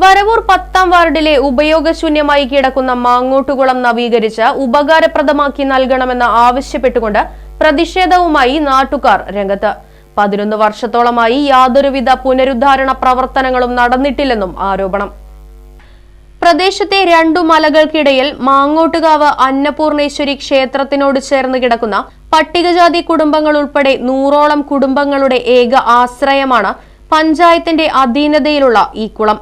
Varavoor പത്താം വാർഡിലെ ഉപയോഗശൂന്യമായി കിടക്കുന്ന മാങ്ങോട്ടുകുളം നവീകരിച്ച് ഉപകാരപ്രദമാക്കി നൽകണമെന്ന് ആവശ്യപ്പെട്ടുകൊണ്ട് പ്രതിഷേധവുമായി നാട്ടുകാർ രംഗത്ത്. പതിനൊന്ന് വർഷത്തോളമായി യാതൊരുവിധ പുനരുദ്ധാരണ പ്രവർത്തനങ്ങളും നടന്നിട്ടില്ലെന്നും ആരോപണം. പ്രദേശത്തെ രണ്ടു മലകൾക്കിടയിൽ മാങ്ങോട്ടുകാവ് അന്നപൂർണേശ്വരി ക്ഷേത്രത്തിനോട് ചേർന്ന് കിടക്കുന്ന പട്ടികജാതി കുടുംബങ്ങൾ ഉൾപ്പെടെ നൂറോളം കുടുംബങ്ങളുടെ ഏക ആശ്രയമാണ് പഞ്ചായത്തിന്റെ അധീനതയിലുള്ള ഈ കുളം.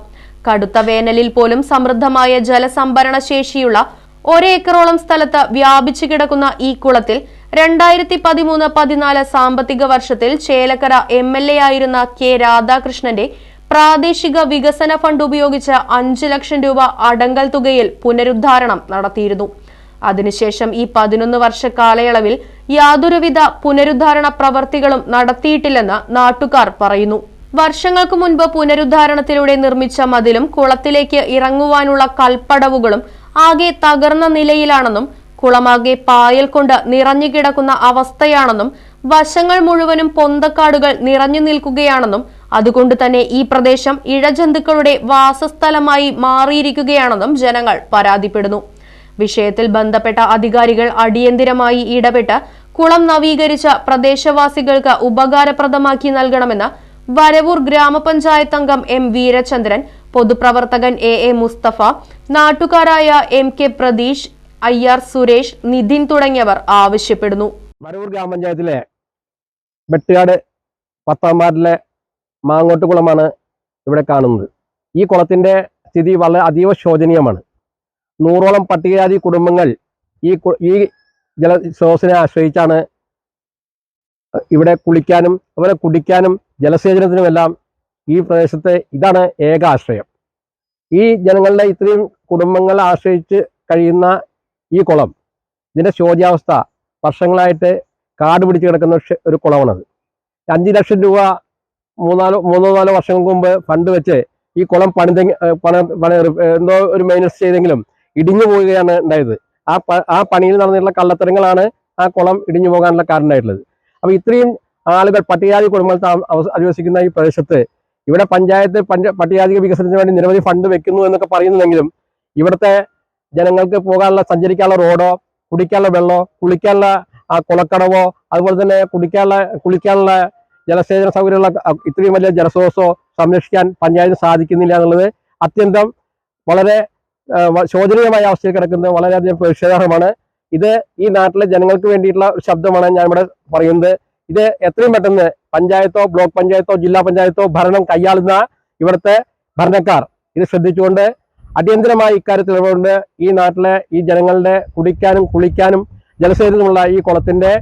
കടുത്ത വേനലിൽ പോലും സമൃദ്ധമായ ജലസംഭരണ ശേഷിയുള്ള ഒരേക്കറോളം സ്ഥലത്ത് വ്യാപിച്ചു കിടക്കുന്ന ഈ കുളത്തിൽ രണ്ടായിരത്തി പതിമൂന്ന് പതിനാല് സാമ്പത്തിക വർഷത്തിൽ ചേലക്കര എം എൽ എ ആയിരുന്ന കെ രാധാകൃഷ്ണന്റെ പ്രാദേശിക വികസന ഫണ്ട് ഉപയോഗിച്ച് അഞ്ച് ലക്ഷം രൂപ അടങ്കൽ തുകയിൽ പുനരുദ്ധാരണം നടത്തിയിരുന്നു. അതിനുശേഷം ഈ പതിനൊന്ന് വർഷ കാലയളവിൽ യാതൊരുവിധ പുനരുദ്ധാരണ പ്രവർത്തികളും നടത്തിയിട്ടില്ലെന്ന് നാട്ടുകാർ പറയുന്നു. വർഷങ്ങൾക്ക് മുൻപ് പുനരുദ്ധാരണത്തിലൂടെ നിർമ്മിച്ച മതിലും കുളത്തിലേക്ക് ഇറങ്ങുവാനുള്ള കൽപ്പടവുകളും ആകെ തകർന്ന നിലയിലാണെന്നും കുളമാകെ പായൽ കൊണ്ട് നിറഞ്ഞുകിടക്കുന്ന അവസ്ഥയാണെന്നും വശങ്ങൾ മുഴുവനും പൊന്തക്കാടുകൾ നിറഞ്ഞു നിൽക്കുകയാണെന്നും അതുകൊണ്ട് തന്നെ ഈ പ്രദേശം ഇഴജന്തുക്കളുടെ വാസസ്ഥലമായി മാറിയിരിക്കുകയാണെന്നും ജനങ്ങൾ പരാതിപ്പെടുന്നു. വിഷയത്തിൽ ബന്ധപ്പെട്ട അധികാരികൾ അടിയന്തിരമായി ഇടപെട്ട് കുളം നവീകരിച്ച പ്രദേശവാസികൾക്ക് ഉപകാരപ്രദമാക്കി നൽകണമെന്ന് വരവൂർ ഗ്രാമപഞ്ചായത്ത് അംഗം എം വീരചന്ദ്രൻ പൊതുപ്രവർത്തകൻ എ എ മുസ്തഫ നാട്ടുകാരായ M K Pratheesh I R Suresh Nithin തുടങ്ങിയവർ ആവശ്യപ്പെടുന്നു. വരവൂർ ഗ്രാമപഞ്ചായത്തിലെ വെട്ടുകാട് പത്താം വാർഡിലെ മാങ്ങോട്ട് കുളമാണ് ഇവിടെ കാണുന്നത്. ഈ കുളത്തിന്റെ സ്ഥിതി വളരെ അതീവ ശോചനീയമാണ്. നൂറോളം പട്ടികജാതി കുടുംബങ്ങൾ ഈ ഈ ജലസ്രോതസ്സിനെ ആശ്രയിച്ചാണ് ഇവിടെ കുളിക്കാനും അതുപോലെ കുടിക്കാനും ജലസേചനത്തിനുമെല്ലാം ഈ പ്രദേശത്തെ ഇതാണ് ഏക ആശ്രയം. ഈ ജനങ്ങളുടെ ഇത്രയും കുടുംബങ്ങളെ ആശ്രയിച്ച് കഴിയുന്ന ഈ കുളം ഇതിന്റെ ശോചാവസ്ഥ വർഷങ്ങളായിട്ട് കാട് പിടിച്ച് കിടക്കുന്ന ഒരു കുളമാണത്. അഞ്ച് ലക്ഷം രൂപ മൂന്നാലോ മൂന്നോ നാലോ വർഷങ്ങൾക്ക് മുമ്പ് ഫണ്ട് വെച്ച് ഈ കുളം പണിതെ പണ പണ എന്തോ ഒരു മൈനസ് ചെയ്തെങ്കിലും ഇടിഞ്ഞു പോവുകയാണ് ഉണ്ടായത്. ആ ആ പണിയിൽ നടന്നിട്ടുള്ള കള്ളത്തരങ്ങളാണ് ആ കുളം ഇടിഞ്ഞു പോകാനുള്ള കാരണമായിട്ടുള്ളത്. അപ്പോൾ ഇത്രയും ആളുകൾ പട്ടികജാതി കുടുംബങ്ങൾ അധിവസിക്കുന്ന ഈ പ്രദേശത്ത് ഇവിടെ പഞ്ചായത്ത് പഞ്ച പട്ടികജാതി വികസനത്തിന് വേണ്ടി നിരവധി ഫണ്ട് വെക്കുന്നു എന്നൊക്കെ പറയുന്നുണ്ടെങ്കിലും ഇവിടുത്തെ ജനങ്ങൾക്ക് പോകാനുള്ള സഞ്ചരിക്കാനുള്ള റോഡോ കുടിക്കാനുള്ള വെള്ളമോ കുളിക്കാനുള്ള കുളക്കടവോ അതുപോലെ തന്നെ കുടിക്കാനുള്ള കുളിക്കാനുള്ള ജലസേചന സൗകര്യമുള്ള ഇത്രയും വലിയ ജലസ്രോതസ്സോ സംരക്ഷിക്കാൻ പഞ്ചായത്തിന് സാധിക്കുന്നില്ല എന്നുള്ളത് അത്യന്തം വളരെ ശോചനീയമായ അവസ്ഥയിൽ കിടക്കുന്നത് വളരെയധികം പ്രതിഷേധാർഹമാണ്. ഇത് ഈ നാട്ടിലെ ജനങ്ങൾക്ക് വേണ്ടിയിട്ടുള്ള ഒരു ശബ്ദമാണ് ഞാൻ ഇവിടെ പറയുന്നത്. ഇത് എത്രയും പെട്ടെന്ന് പഞ്ചായത്തോ ബ്ലോക്ക് പഞ്ചായത്തോ ജില്ലാ പഞ്ചായത്തോ ഭരണം കൈയാളുന്ന ഇവിടുത്തെ ഭരണക്കാർ. ഇത് ശ്രദ്ധിച്ചുകൊണ്ട് അടിയന്തരമായി ഇക്കാര്യത്തിൽ ഇടപെടുകൊണ്ട് ഈ നാട്ടിലെ ഈ ജനങ്ങളുടെ കുടിക്കാനും കുളിക്കാനും ജലസേചനമുള്ള ഈ കുളത്തിന്റെ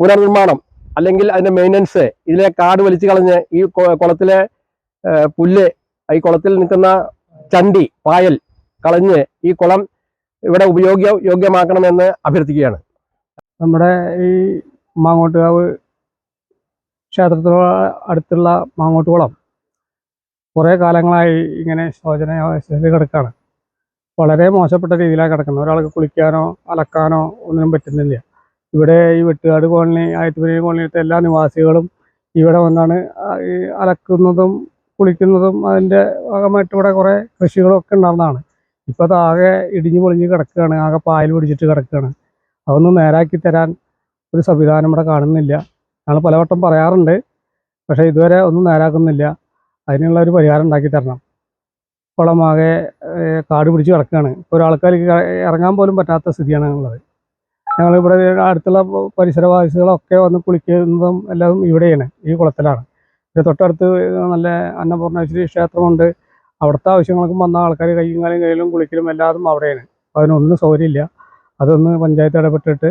പുനർനിർമ്മാണം അല്ലെങ്കിൽ അതിന്റെ മെയിന്റനൻസ് ഇതിലെ കാട് വലിച്ചു കളഞ്ഞ് ഈ കുളത്തിലെ പുല്ല് ഈ കുളത്തിൽ നിൽക്കുന്ന ചണ്ടി പായൽ കളഞ്ഞ് ഈ കുളം ഇവിടെ ഉപയോഗ്യ യോഗ്യമാക്കണമെന്ന് അഭ്യർത്ഥിക്കുകയാണ്. നമ്മുടെ ഈ മാങ്ങോട്ടുകാവ് ക്ഷേത്രത്തിനോട് അടുത്തുള്ള മാങ്ങോട്ടുകുളം. കുറേ കാലങ്ങളായി ഇങ്ങനെ ശോചനാവസ്ഥയിൽ കിടക്കുകയാണ് വളരെ മോശപ്പെട്ട രീതിയിലാണ് കിടക്കുന്നത്. ഒരാൾക്ക് കുളിക്കാനോ അലക്കാനോ ഒന്നിനും പറ്റുന്നില്ല. ഇവിടെ ഈ വെട്ടുകാട് കോളനി ആയത്തുപുരി കോളനിയിലത്തെ എല്ലാ നിവാസികളും ഇവിടെ വന്നാണ് ഈ അലക്കുന്നതും കുളിക്കുന്നതും അതിന്റെ ഭാഗമായിട്ട് ഇവിടെ കുറേ കൃഷികളൊക്കെ ഉണ്ടാകുന്നതാണ് ഇപ്പോൾ അത് ആകെ ഇടിഞ്ഞു പൊളിഞ്ഞ് കിടക്കുകയാണ്. ആകെ പായൽ പിടിച്ചിട്ട് കിടക്കുകയാണ്. അതൊന്ന് നേരാക്കി തരാൻ ഒരു സംവിധാനം ഇവിടെ കാണുന്നില്ല. ഞങ്ങൾ പലവട്ടം പറയാറുണ്ട്. പക്ഷേ ഇതുവരെ ഒന്നും നേരാക്കുന്നില്ല. അതിനുള്ള ഒരു പരിഹാരം ഉണ്ടാക്കി തരണം. കുളമാകെ കാട് പിടിച്ച് കിടക്കുകയാണ്. ഇപ്പോൾ ഒരാൾക്കാർക്ക് ഇറങ്ങാൻ പോലും പറ്റാത്ത സ്ഥിതിയാണ് ഉള്ളത് ഞങ്ങളിവിടെ അടുത്തുള്ള പരിസരവാസികളൊക്കെ വന്ന് കുളിക്കുന്നതും എല്ലാം ഇവിടെയാണ് ഈ കുളത്തിലാണ്. പിന്നെ തൊട്ടടുത്ത് നല്ല അന്നപൂർണേശ്വരി ക്ഷേത്രമുണ്ട്. അവിടുത്തെ ആവശ്യങ്ങൾക്കും വന്ന ആൾക്കാർ കയ്യും കാലും കയ്യിലും കുളിക്കലും എല്ലാതും അവിടെയാണ്. അപ്പോൾ അതിനൊന്നും സൗകര്യമില്ല. അതൊന്ന് panchayat ഇടപെട്ടിട്ട്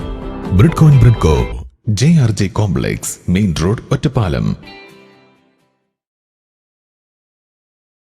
ബ്രിഡ്കോൻ Bridco J R J complex main road Ottapalam